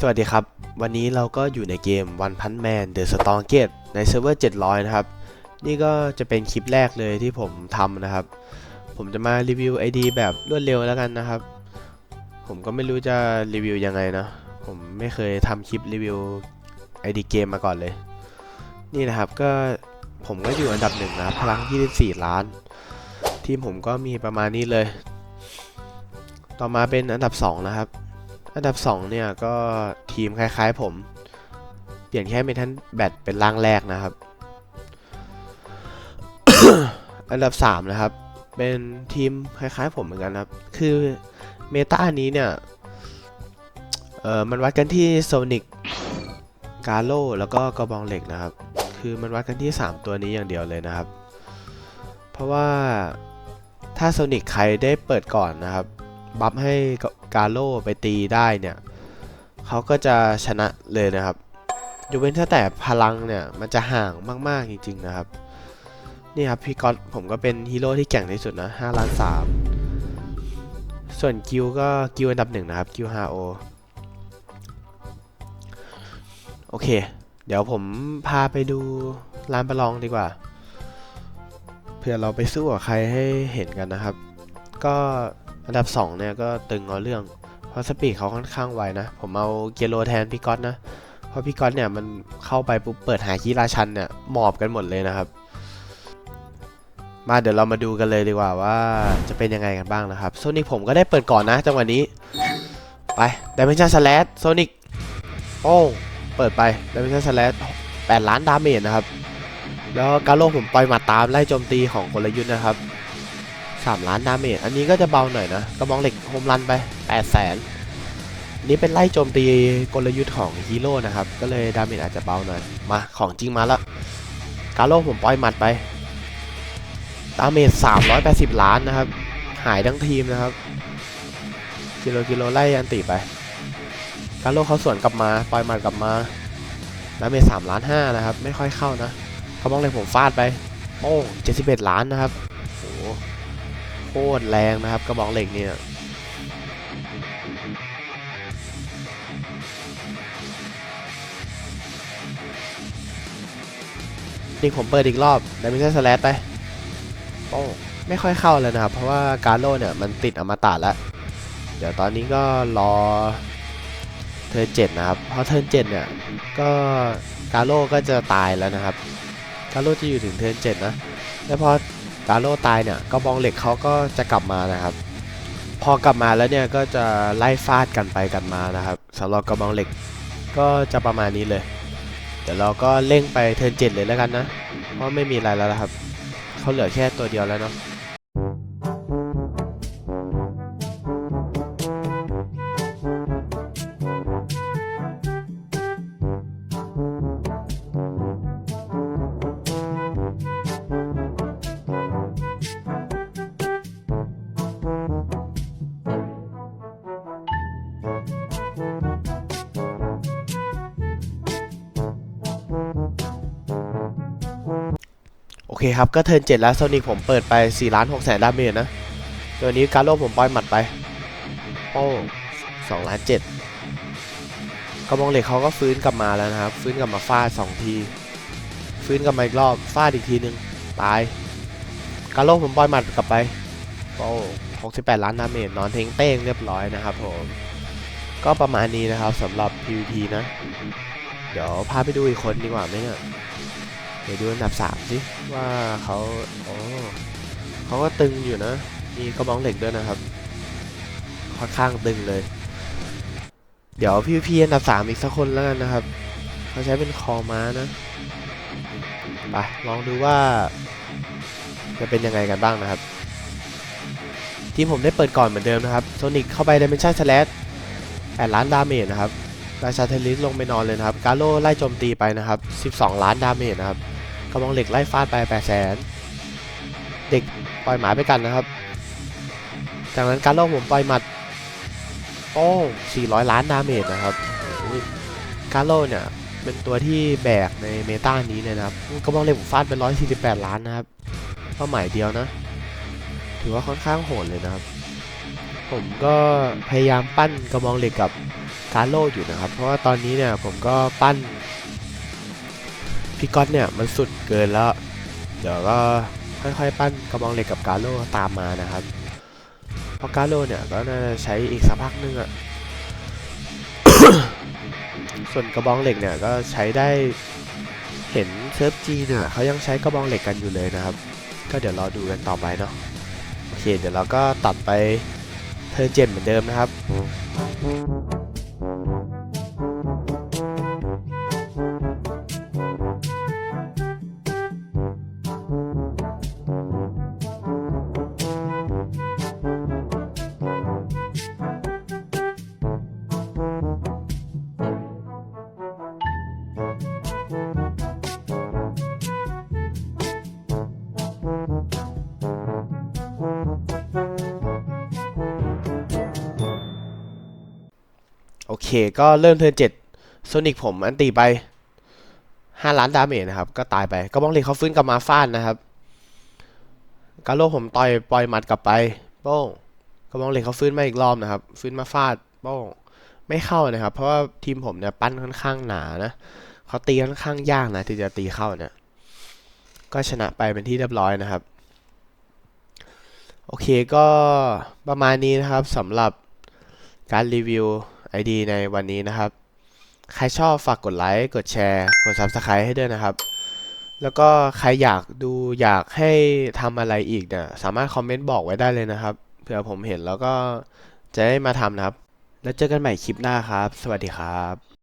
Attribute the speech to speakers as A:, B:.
A: สวัสดีครับ วันนี้เราก็อยู่ในเกม One Punch Man The s t o n g e t ในเซิร์ฟเวอร์ 700 นะครับ นี่ก็จะเป็นคลิปแรกเลยที่ผมทำนะครับ ผมจะมารีวิว ID แบบรวดเร็วแล้วกันนะครับ ผมก็ไม่รู้จะรีวิวยังไงนะผมไม่เคยทำคลิปรีวิว ID เกมมาก่อนเลย นี่นะครับก็ผมก็อยู่อันดับหนึ่งนะครับพลัง 24 ล้าน ทีมผมก็มีประมาณนี้เลย ต่อมาเป็นอันดับ 2 นะครับ อันดับ 2 เนี่ยก็ทีมคล้ายๆผม เปลี่ยนแค่เมทัลแบตเป็นร่างแรกนะครับ อันดับ 3 นะครับ เป็นทีมคล้ายๆผมเหมือนกันครับ คือเมตานี้เนี่ย เออมันวัดกันที่โซนิกกาโลแล้วก็กระบองเหล็กนะครับ คือมันวัดกันที่ 3 ตัวนี้อย่างเดียวเลยนะครับ เพราะว่าถ้าโซนิกใครได้เปิดก่อนนะครับ บัฟให้กาโลไปตีได้เนี่ยเขาก็จะชนะเลยนะครับยกเว้นถ้าแต่พลังเนี่ยมันจะห่างมากๆจริง ๆนะครับ นี่ครับพี่ก๊อตผมก็เป็นฮีโร่ที่แกร่งที่สุดนะ5ล้าน3ส่วนกิวก็กิวอันดับหนึ่งนะครับกิว 5O โอเค เดี๋ยวผมพาไปดูร้านประลองดีกว่าเพื่อเราไปสู้กับใครให้เห็นกันนะครับ ก็ อันดับ 2 เนี่ยก็ตึงเอาเรื่อง เพราะสปีดเขาค่อนข้างไวนะ ผมเอาเกโลแทนพี่ก๊อตนะ เพราะพี่ก๊อตเนี่ยมันเข้าไปปุ๊บเปิดหาคีราชันเนี่ยหมอบกันหมดเลยนะครับ มาเดี๋ยวเรามาดูกันเลยดีกว่าว่าจะเป็นยังไงกันบ้างนะครับ โซนิกผมก็ได้เปิดก่อนนะจังหวะนี้ ไปด m ม n ชั่นสแลโซนิกโป้เปิดไปด m ม n ชั่นสแล8ล้านดาเมจนะครับ แล้วกาโลผมปล่อยหมาตามไล่โจมตีของกลยุทธ์นะครับ 3 ล้านดาเมจอันนี้ก็จะเบาหน่อยนะ กระบองเหล็กโฮมรันไป 8 แสนนี้เป็นไล่โจมตีกลยุทธ์ของฮีโร่นะครับ ก็เลยดาเมจอาจจะเบาหน่อย มาของจริงมาแล้ว กาโลผมปล่อยหมัดไป ดาเมจ 380 ล้านนะครับ หายทั้งทีมนะครับ กิโลกิโลไล่อันติไป กาโลเขาสวนกลับมา ปล่อยหมัดกลับมา ดาเมจ 3 ล้าน5นะครับ ไม่ค่อยเข้านะกระบองเหล็กผมฟาดไปโป้71 ล้านนะครับโอ้ ตรแรงนะครับกระบอกเหล็กเนี่ยนี่ผมเปิดอีกรอบไดมิชั่นสแลตไปโอ้ไม่ค่อยเข้าเลยนะครับ เพราะว่าการโลเนี่ยมันติดอมตะแล้ว เดี๋ยวตอนนี้ก็รอเทิร์นเจ็ดนะครับ เพราะเทิร์นเจ็ดเนี่ยก็การโลก็จะตายแล้วนะครับการโลจะอยู่ถึงเทิร์นเจ็ดนะ แล้วพอ กาโลตายเนี่ยก็บองเหล็กเขาก็จะกลับมานะครับ พอกลับมาแล้วเนี่ยก็จะไล่ฟาดกันไปกันมานะครับสำหรับกระบองเหล็กก็จะประมาณนี้เลย เดี๋ยวเราก็เร่งไปเทิร์นเจ็ดเลยแล้วกันนะ เพราะไม่มีอะไรแล้วครับเขาเหลือแค่ตัวเดียวแล้วเนาะ เคครับ ก็เทิร์นเจ็ดแล้วโซนิกผมเปิดไป4ล้าน6แสนดาเมจนะตัวนี้การโลผมปล่อยหมัดไปโป้สองล้านเจ็ดกระบองเหล็กเขาก็ฟื้นกลับมาแล้วนะครับ ฟื้นกลับมาฟาดสองที ฟื้นกลับมาอีกรอบฟาดอีกทีหนึ่งตายการโลผมปล่อยหมัดกลับไปโป้68ล้านดาเมจนอนเทงเต้งเรียบร้อยนะครับผมก็ประมาณนี้นะครับสำหรับ PVP นะ เดี๋ยวพาไปดูอีกคนดีกว่าไหมเนี่ย เดี๋ยวดูอันดับสามสิว่าเขาโอ้เขาก็ตึงอยู่นะ มีกระบองเหล็กด้วยนะครับ ค่อนข้างตึงเลย เดี๋ยวพี่พี่อันดับสามอีกสักคนแล้วกันนะครับ เขาใช้เป็นคอม้านะไปลองดูว่า จะเป็นยังไงกันบ้างนะครับ ที่ผมได้เปิดก่อนเหมือนเดิมนะครับโซนิกเข้าไปดิเมนชั่นสแลช8ล้านดาเมจนะครับราชาเทลิสลงไปนอนเลยนะครับ กาโลไล่โจมตีไปนะครับ 12 ล้านดาเมจนะครับ กระบองเหล็กไล่ฟาดไป8แสนเด็กปล่อยหมาไปกันนะครับ จากนั้นการโลผมปล่อยหมัดโอ้400 ล้านดาเมจนะครับการโลเนี่ยเป็นตัวที่แบกในเมตานี้เลยนะครับกระบองเหล็กผมฟาดไป148 ล้านนะครับเป้าหมายเดียวนะ ถือว่าค่อนข้างโหดเลยนะครับ ผมก็พยายามปั้นกระบองเหล็กกับการโลอยู่นะครับ เพราะว่าตอนนี้เนี่ยผมก็ปั้น พี่ก๊อตเนี่ยมันสุดเกินแล้ว เดี๋ยวก็ค่อยๆ ปั้นกระบองเหล็กกับการโลตามมานะครับ เพราะการโลเนี่ยก็น่าจะใช้อีกสักพักนึงอะส่วนกระบองเหล็กเนี่ยก็ใช้ได้เห็นเซิร์ฟจีเนี่ยเขายังใช้กระบองเหล็กกันอยู่เลยนะครับ ก็เดี๋ยวรอดูกันต่อไปเนาะโอเคเดี๋ยวเราก็ตัดไปเทอเจนเหมือนเดิมนะครับ ก็เริ่มเทิร์นเจ็ดโซนิกผมอันตีไป5ล้านดาเมจนะครับ ก็ตายไปกระบองเล็กเขาฟื้นกลับมาฟาดนะครับกาโลผมต่อยปล่อยหมัดกลับไปโป้งกระบองเล็กเขาฟื้นมาอีกรอบนะครับ ฟื้นมาฟาดโป้งไม่เข้านะครับ เพราะว่าทีมผมเนี่ยปั้นค่อนข้างหนานะเขาตีค่อนข้างยากนะที่จะตีเข้าเนี่ยก็ชนะไปเป็นที่เรียบร้อยนะครับ โอเคก็ประมาณนี้นะครับสำหรับการรีวิว ID ในวันนี้นะครับ ใครชอบฝากกดไลค์กดแชร์กด Subscribe ให้ด้วยนะครับ แล้วก็ใครอยากดูอยากให้ทำอะไรอีกเนี่ยสามารถคอมเมนต์บอกไว้ได้เลยนะครับเผื่อผมเห็นแล้วก็จะได้มาทำนะครับ แล้วเจอกันใหม่คลิปหน้าครับ สวัสดีครับ